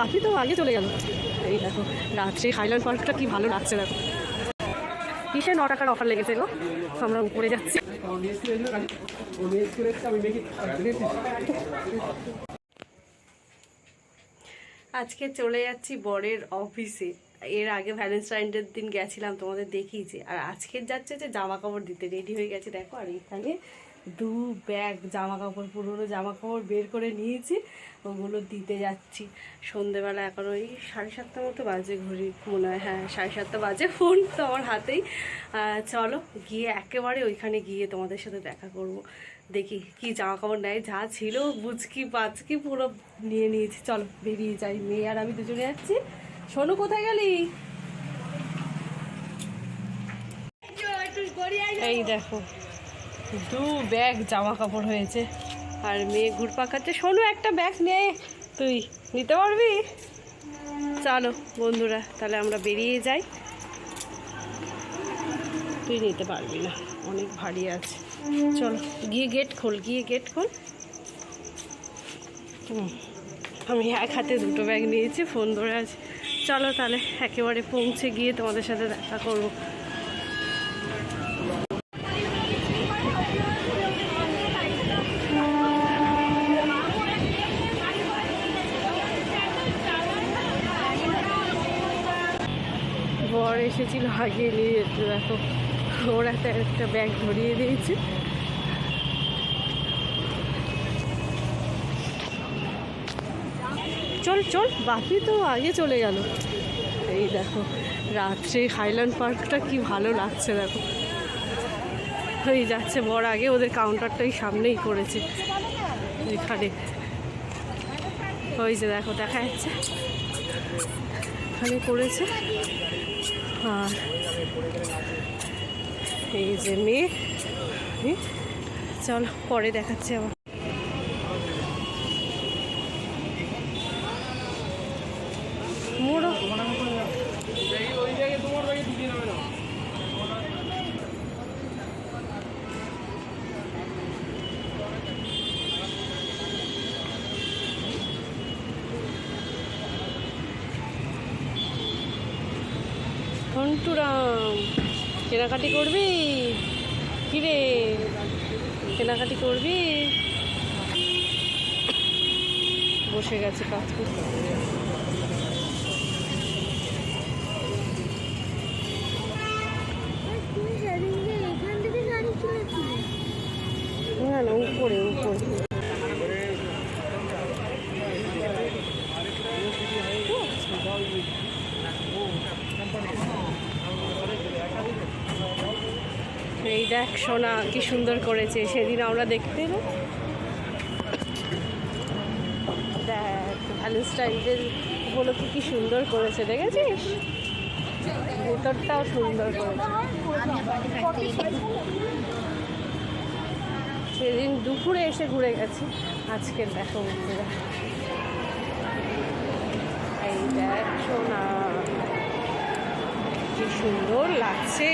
বাকি তো আগে চলে গেল। এই দেখো, রাত্রে হাইল্যান্ড পার্কটা কি ভালো লাগছে দেখো। কিসে ন টাকার অফার লেগেছে গো? আমরা উপরে যাচ্ছি। আজকে চলে যাচ্ছি বরের অফিসে এর আগে ভ্যালেন্টাইন ডের দিন গেছিলাম, তোমাদের দেখিয়েছি। আর আজকের যাচ্ছে যে জামা কাপড় দিতে। রেডি হয়ে গেছে, দেখো। আর এখানে দু ব্যাগ জামা কাপড় পুরোনো জামা কাপড় বের করে নিয়েছি, ওগুলো দিতে যাচ্ছি। সন্ধেবেলা এখন ওই সাড়ে সাতটা মতো বাজে ঘড়ি মনে হয়। হ্যাঁ সাড়ে সাতটা বাজে ফোন তো আমার হাতেই। চলো গিয়ে একেবারে ওইখানে গিয়ে তোমাদের সাথে দেখা করব। দেখি কি জামা কাপড় নেয়, যা ছিল বুচকি পাচকি পুরো নিয়ে নিয়েছি। চলো বেরিয়ে যাই। মেয়ে আর আমি দুজনে যাচ্ছি। সোনু, কোথায় গেলি? এই দেখো দু ব্যাগ জামা কাপড় হয়েছে। আর মেয়ে ঘুরপা খাচ্ছে। শোনো একটা ব্যাগ নে। তুই নিতে পারবি? চলো, বন্ধুরা, তাহলে আমরা বেরিয়ে যাই। তুই নিতে পারবি না। অনেক ভারী আছে। চলো, গিয়ে গেট খোল, গিয়ে গেট খোল। আমি এক হাতে দুটো ব্যাগ নিয়েছি ফোন ধরে আছি। চলো তাহলে, একেবারে পৌঁছে গিয়ে তোমাদের সাথে দেখা করব। এসেছিল আগে নিয়ে যেত দেখো, ওর একটা একটা ব্যাগ ধরিয়ে দিয়েছে। চল চল বাপি তো আগে চলে গেল। এই দেখো, রাত্রে হাইল্যান্ড পার্কটা কি ভালো লাগছে, দেখো। এই যাচ্ছে, বর আগে ওদের কাউন্টারটাই সামনেই করেছে। এখানে। ওই যে দেখো, দেখা যাচ্ছে। এখানে করেছে। আর এই যে মেয়ে। চল পরে দেখাচ্ছি আবার। ঘন্টুরাম কেনাকাটি করবি? কিরে কেনাকাটি করবি? বসে গেছে কাজ করতে। দেখ সোনা, কি সুন্দর করেছে। সেদিন আমরা দেখতে। দেখ ভ্যালেন্টাইনের উপলক্ষে কি সুন্দর করেছে, দেখেছিস? ভেতরটাও সুন্দর করেছে। সেদিন দুপুরে এসে ঘুরে গেছি। আজকের দেখো বন্ধুরা। এই দেখ সোনা, কি সুন্দর লাগছে।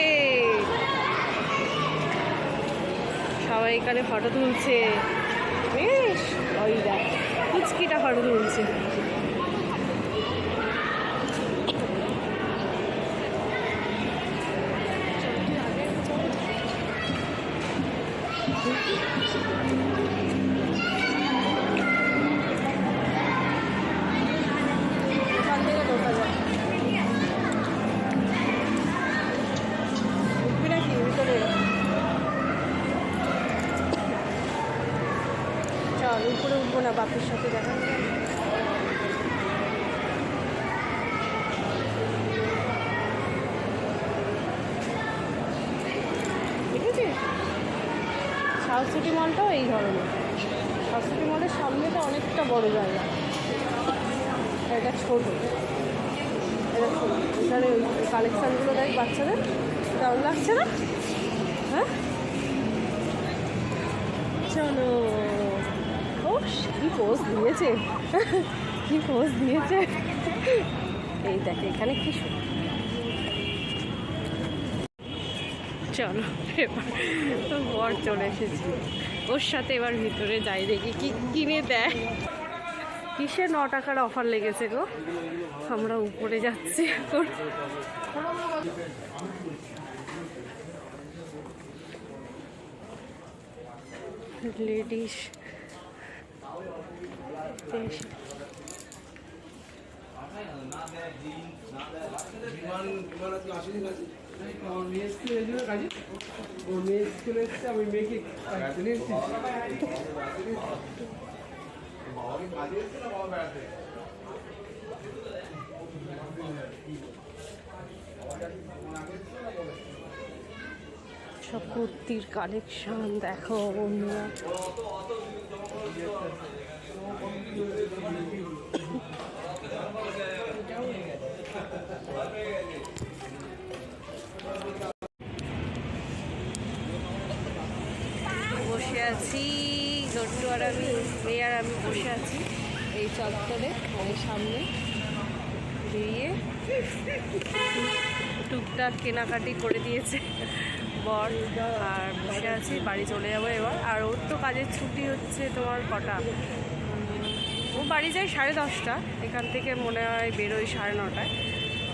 সবাই এখানে ফটো তুলছে। বেশ ওই দেখ কুচকিটা ফটো তুলছে। বাপির সাথে দেখা হবে। দেখেছিস? সাউথ মলটাও এই ধরনের। সাউথ সিটি মলের সামনেটা অনেকটা বড় জায়গা। এটা ছোট। এটা ছোট। এখানে ওই কালেকশানগুলো দেখ বাচ্চাদের। কেমন লাগছে না? হ্যাঁ? চলো। কি পোজ দিয়েছে। কি পোজ দিয়েছে? এই দেখে, এখানে কি। চলো, এবার বর চলে এসেছি। ওর সাথে এবার ভিতরে যাই দেখি, কি কিনে দেয়। কিসে ন টাকার অফার লেগেছে গো? আমরা উপরে যাচ্ছি এখন। লেডিস আমি সব কুর্তির কালেকশন দেখো বন্ধুরা বসে আছি গট্টু আর আমি মেয়ে আর আমি বসে আছি এই চত্বরে আমাদের সামনে দিয়ে টুকটাক কেনাকাটি করে দিয়েছে বর আর বসে আছি, বাড়ি চলে যাব এবার। আর ওর তো কাজের ছুটি হচ্ছে তোমার কটা? ও বাড়ি যায় সাড়ে দশটা, এখান থেকে মনে হয় বেরোয় সাড়ে নটায়।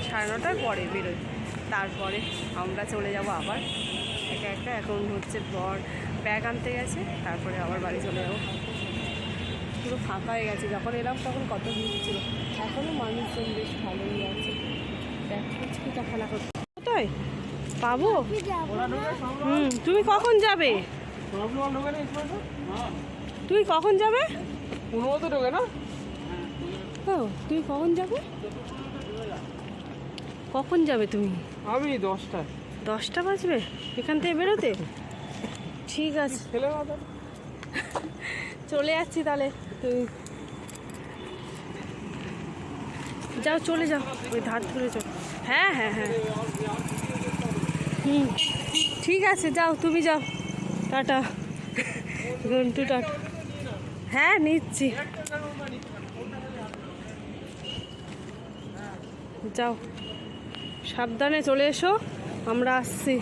সাড়ে নটার পরে বেরোয়। তারপরে আমরা চলে যাব আবার। একা একা, এখন হচ্ছে বর ব্যাগ আনতে গেছে তারপরে আবার বাড়ি চলে যাব। পুরো ফাঁকা হয়ে গেছে যখন এলাম তখন কত ভিড় ছিল। এখনও মানুষজন বেশ ভালোই আছে। দেখ ফুচকিটা খেলা করছে কোথায়? পাবো? হুম তুমি কখন যাবে? তুমি কখন যাবে? পনেরো তো ঢোকে না ও তুমি কখন যাবে? কখন যাবে তুমি? আমি দশটায়। দশটা বাজবে? এখান থেকে বেরোতে? ঠিক আছে। ছেলে চলে যাচ্ছি তাহলে। তুমি যাও চলে যাও। ওই ধার ধরে চল। হ্যাঁ হ্যাঁ হ্যাঁ। হুম। ঠিক আছে যাও তুমি যাও। টাটা। ঘন্টু টাটা। হ্যাঁ নিচ্ছি। যাও। সাবধানে চলে এসো আমরা আসছি।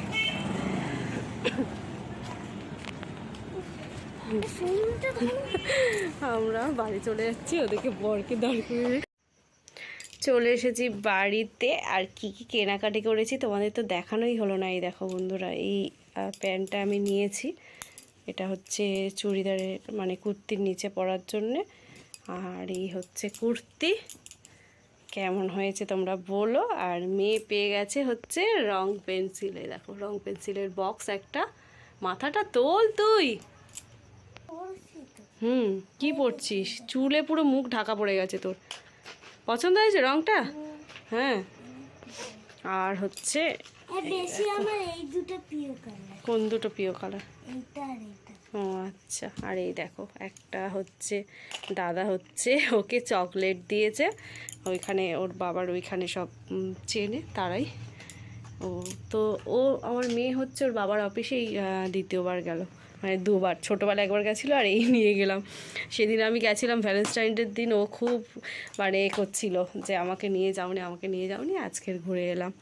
আমরা বাড়ি চলে যাচ্ছি, ওদেরকে বরকে দাঁড় করে চলে এসেছি বাড়িতে, আর কি কি কেনাকাটি করেছি তোমাদের তো দেখানোই হলো না। এই দেখো বন্ধুরা, এই প্যান্টটা আমি নিয়েছি। এটা হচ্ছে চুড়িদারের মানে কুর্তির নিচে পরার জন্যে। আর এই হচ্ছে কুর্তি। কেমন হয়েছে তোমরা বলো। আর মেয়ে পেয়ে গেছে হচ্ছে রং পেন্সিল। দেখো, রং পেন্সিলের বক্স একটা। মাথাটা তোল তুই। হুম কি পড়ছিস চুলে পুরো মুখ ঢাকা পড়ে গেছে তোর। পছন্দ হয়েছে রংটা? হ্যাঁ। আর হচ্ছে বেশি আমার এই দুটো প্রিয় কালার কোন দুটো প্রিয় কালার এইটা আর এইটা। ও আচ্ছা আর এই দেখো একটা হচ্ছে দাদা হচ্ছে ওকে চকলেট দিয়েছে। ওইখানে ওর বাবার ওইখানে সব চেনে তারাই। ও তো ও আমার মেয়ে হচ্ছে ওর বাবার অফিসেই দ্বিতীয়বার গেল। মানে দুবার ছোটোবেলা একবার গেছিল আর এই নিয়ে গেলাম। সেদিন আমি গেছিলাম ভ্যালেন্টাইনের দিন, ও খুব মানে এ করছিল যে আমাকে নিয়ে যাওনি, আমাকে নিয়ে যাওনি, আজকের ঘুরে এলাম।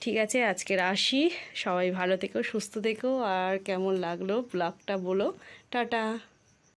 ঠিক আছে, আজকের আসি, সবাই ভালো থেকো, সুস্থ থেকো, আর কেমন লাগল ব্লগটা বলো। টাটা।